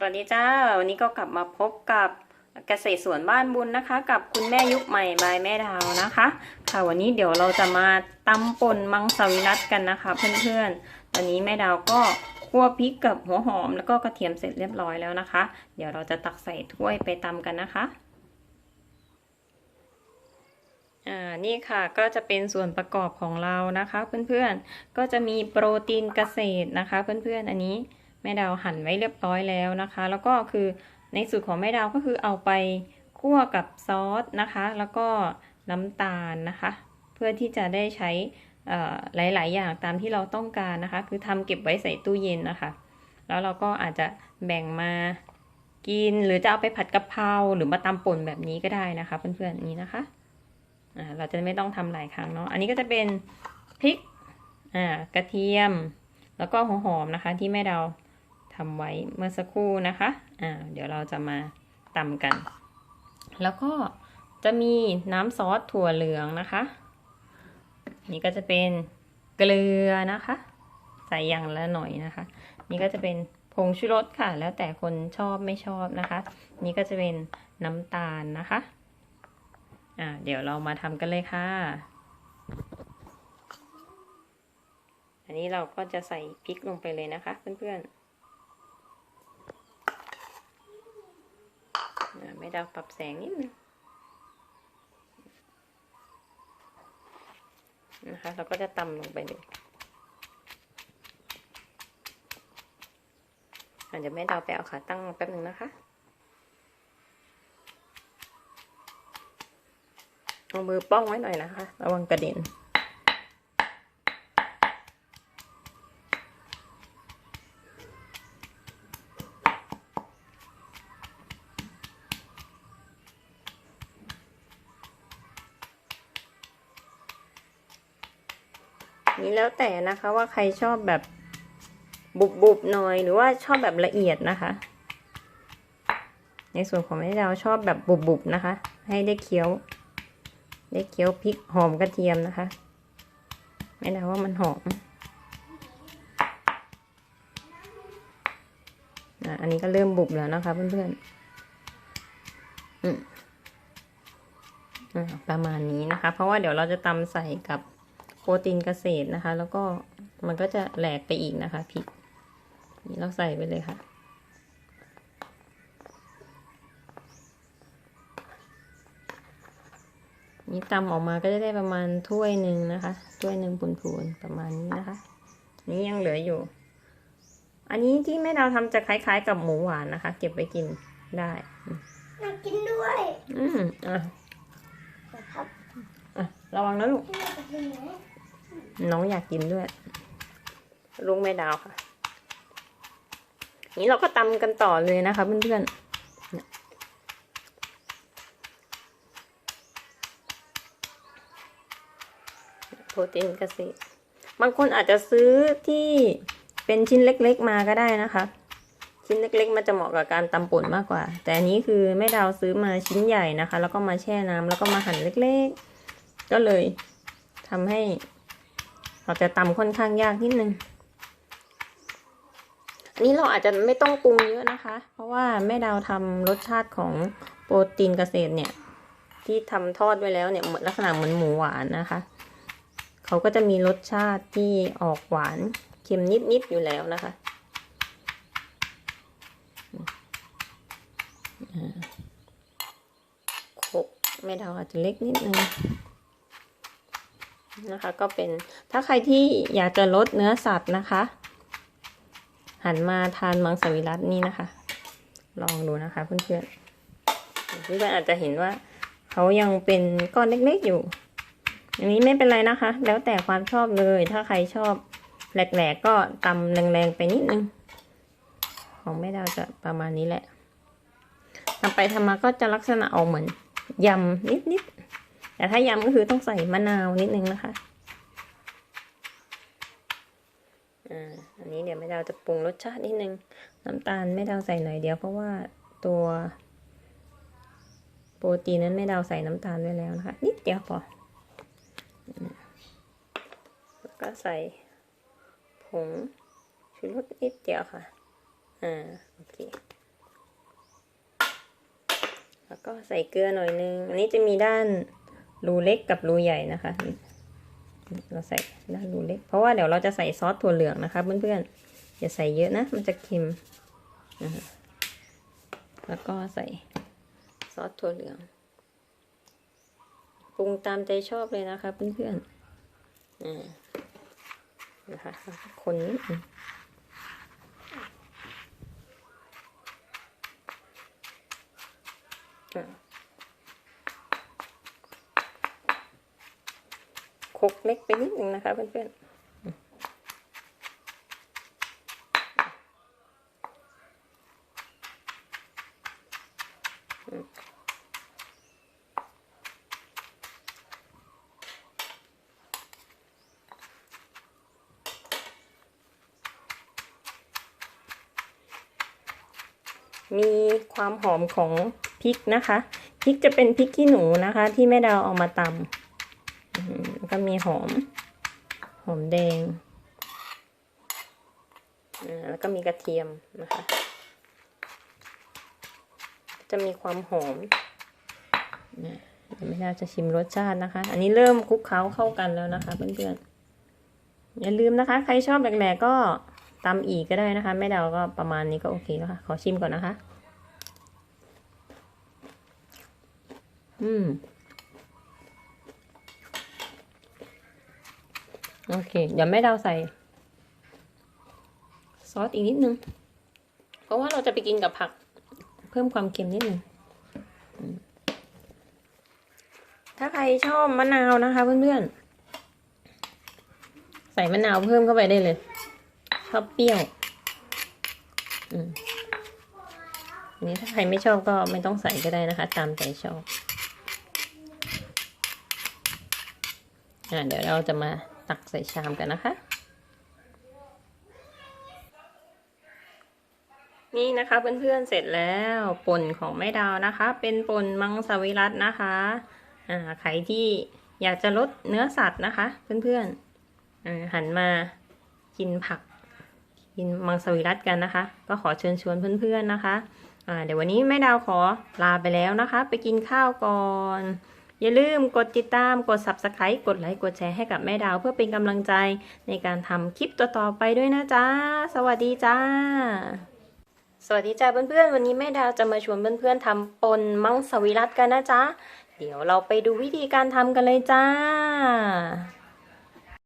สวัสดีจ้า วันนี้ก็กลับมาพบกับเกษตรสวนบ้านบุญนะคะ กับคุณแม่ยุคใหม่บายแม่ดาวนะคะ ค่ะวันนี้เดี๋ยวเราจะมาตำป่นมังสวิรัตกันนะคะ เพื่อนๆตอนนี้แม่ดาวก็คั่วพริกกับหัวหอมแล้วก็กระเทียมเสร็จเรียบร้อยแล้วนะคะ เดี๋ยวเราจะตักใส่ถ้วยไปตำกันนะคะอ่านี่ค่ะก็จะเป็นส่วนประกอบของเรานะคะ เพื่อนๆก็จะมีโปรตีนเกษตรนะคะ เพื่อนๆอันนี้ แม่ดาวหั่นไว้เรียบร้อยแล้วนะคะ แล้วก็คือในสูตรของแม่ดาวก็คือเอาไปคั่วกับซอสนะคะ แล้วก็น้ำตาลนะคะ เพื่อที่จะได้ใช้หลาย ๆ อย่างตามที่เราต้องการนะคะ คือทำเก็บไว้ใส่ตู้เย็นนะคะ แล้วเราก็อาจจะแบ่งมากินหรือจะเอาไปผัดกะเพราหรือมาตำป่นแบบนี้ก็ได้นะคะ เพื่อนๆนี้นะคะเราจะไม่ต้องทำหลายครั้งเนาะอันนี้ก็จะเป็นพริกกระเทียม แล้วก็หัวหอมนะคะ ที่แม่เรา ทำไว้เมื่อสักครู่นะคะอ่าเดี๋ยวเราจะมาตำกัน แล้วก็จะมีน้ำซอสถั่วเหลืองนะคะ นี่ก็จะเป็นเกลือนะคะ ใส่อย่างละหน่อยนะคะ นี่ก็จะเป็นผงชูรสค่ะ แล้วแต่คนชอบไม่ชอบนะคะ นี่ก็จะเป็นน้ำตาลนะคะอ่าเดี๋ยวเรามาทำกันเลยค่ะ อันนี้เราก็จะใส่พริกลงไปเลยนะคะเพื่อนๆ ไม่ดาวปรับแสงนิดนึงนะคะเราก็จะตำลงไปเลยเดี๋ยวแม่ดาวไปเอาขาตั้งแป๊บหนึ่งนะคะเอามือป้องไว้หน่อยนะคะ ระวังกระเด็น นี่แล้วแต่นะคะว่าใครชอบแบบบุบๆหน่อยหรือว่าชอบแบบละเอียดนะคะ ในส่วนของแม่ดาวชอบแบบบุบๆนะคะ ให้ได้เคี้ยว ได้เคี้ยวพริกหอมกระเทียมนะคะไม่ได้ว่ามันหอมอะอันนี้ก็เริ่มบุบแล้วนะคะเพื่อนๆอืมอ่าประมาณนี้นะคะ เพราะว่าเดี๋ยวเราจะตำใส่กับ โปรตีนเกษตรนะคะ แล้วก็มันก็จะแหลกไปอีกนะคะพริกนี่เราใส่ไปเลยค่ะ นี่ตำออกมาก็จะได้ประมาณถ้วยหนึ่งนะคะถ้วยหนึ่งพูนๆประมาณนี้นะคะ นี่ยังเหลืออยู่ อันนี้ที่แม่ดาวทำจะคล้ายๆ กับหมูหวานนะคะ เก็บไว้กินได้อยากกินด้วย อืมอะนะครับอะระวังนะลูกอยากกิ น้องอยากกินด้วย ลุงแม่ดาวค่ะ นี้เราก็ตำกันต่อเลยนะคะเพื่อนๆโปรตีนเกษตรบางคนอาจจะซื้อที่เป็นชิ้นเล็กๆมาก็ได้นะคะ ชิ้นเล็กๆมันจะเหมาะกับการตำป่นมากกว่า แต่อันนี้คือแม่ดาวซื้อมาชิ้นใหญ่นะคะ แล้วก็มาแช่น้ำแล้วก็มาหั่นเล็กๆ ก็เลยทำให้ เราจะตำค่อนข้างยากนิดนึง อันนี้เราอาจจะไม่ต้องปรุงเยอะนะคะ เพราะว่าแม่ดาวทำรสชาติของโปรตีนเกษตรเนี่ย ที่ทำทอดไว้แล้วเนี่ยเหมือนลักษณะเหมือนหมูหวานนะคะ เขาก็จะมีรสชาติที่ออกหวานเค็มนิดๆอยู่แล้วนะคะโคกแม่ดาวอาจจะเล็กนิดนึง นะคะ ก็เป็นถ้าใครที่อยากจะลดเนื้อสัตว์นะคะ หันมาทานมังสวิรัตนี่นะคะ ลองดูนะคะเพื่อนๆเพื่อนๆอาจจะเห็นว่าเขายังเป็นก้อนเล็กๆอยู่อันนี้ไม่เป็นไรนะคะ แล้วแต่ความชอบเลย ถ้าใครชอบแหลกๆก็ตำแรงๆไปนิดนึง ของแม่ดาวจะประมาณนี้แหละทำไปทำมาก็จะลักษณะออกเหมือนยำนิดๆ แต่ถ้ายำก็คือต้องใส่มะนาวนิดนึงนะคะอ่าอันนี้เดี๋ยวแม่ดาวจะปรุงรสชาตินิดนึง น้ำตาลแม่ดาวใส่หน่อยเดียวเพราะว่าตัวโปรตีนนั้นแม่ดาวใส่น้ำตาลไว้แล้วนะคะ นิดเดียวพอแล้วก็ใส่ผงชูรสนิดเดียวค่ะ อ่า โอเค แล้วก็ใส่เกลือหน่อยนึง อันนี้จะมีด้าน รูเล็กกับรูใหญ่นะคะ เราใส่ด้านรูเล็ก เพราะว่าเดี๋ยวเราจะใส่ซอสถั่วเหลืองนะคะ เพื่อนๆ อย่าใส่เยอะนะ มันจะเค็มนะคะแล้วก็ใส่ซอสถั่วเหลือง ปรุงตามใจชอบเลยนะคะเพื่อนๆ อ่า นะคะ คนนิดนึงอ่า คกเล็กไปนิดนึงนะคะเพื่อนๆมีความหอมของพริกนะคะ พริกจะเป็นพริกขี้หนูนะคะ ที่แม่ดาวเอามาตำ แล้วก็มีหอม หอมแดง แล้วก็มีกระเทียมนะคะ จะมีความหอมเดี๋ยวแม่ดาวจะชิมรสชาตินะคะ อันนี้เริ่มคลุกเคล้าเข้ากันแล้วนะคะเพื่อนๆ อย่าลืมนะคะ ใครชอบแหลกๆก็ตำอีกก็ได้นะคะแม่ดาวก็ประมาณนี้ก็โอเคแล้วค่ะ ขอชิมก่อนนะคะ อืม โอเค เดี๋ยวแม่ดาวใส่ ซอสอีกนิดนึง เพราะว่าเราจะไปกินกับผัก เพิ่มความเค็มนิดนึง ถ้าใครชอบมะนาวนะคะเพื่อนๆ ใส่มะนาวเพิ่มเข้าไปได้เลย ชอบเปรี้ยวอันนี้ถ้าใครไม่ชอบก็ไม่ต้องใส่ก็ได้นะคะ ตามใจชอบ อ่าเดี๋ยวเราจะมา ตักใส่ชามกันนะคะ นี่นะคะเพื่อนๆเสร็จแล้วป่นของแม่ดาวนะคะ เป็นป่นมังสวิรัตนะคะอ่าใครที่อยากจะลดเนื้อสัตว์นะคะ เพื่อนๆหันมากินผักกินมังสวิรัตกันนะคะ ก็ขอเชิญชวนเพื่อนๆนะคะอ่าเดี๋ยววันนี้แม่ดาวขอลาไปแล้วนะคะ ไปกินข้าวก่อน อย่าลืมกดติดตามกด subscribe กดไลค์กดแชร์ให้กับแม่ดาว เพื่อเป็นกำลังใจในการทำคลิปต่อๆไปด้วยนะจ๊ะ สวัสดีจ้า สวัสดีจ้าเพื่อนๆ วันนี้แม่ดาวจะมาชวนเพื่อนๆทำปนมังสวิรัตกันนะจ๊ะ เดี๋ยวเราไปดูวิธีการทำกันเลยจ้า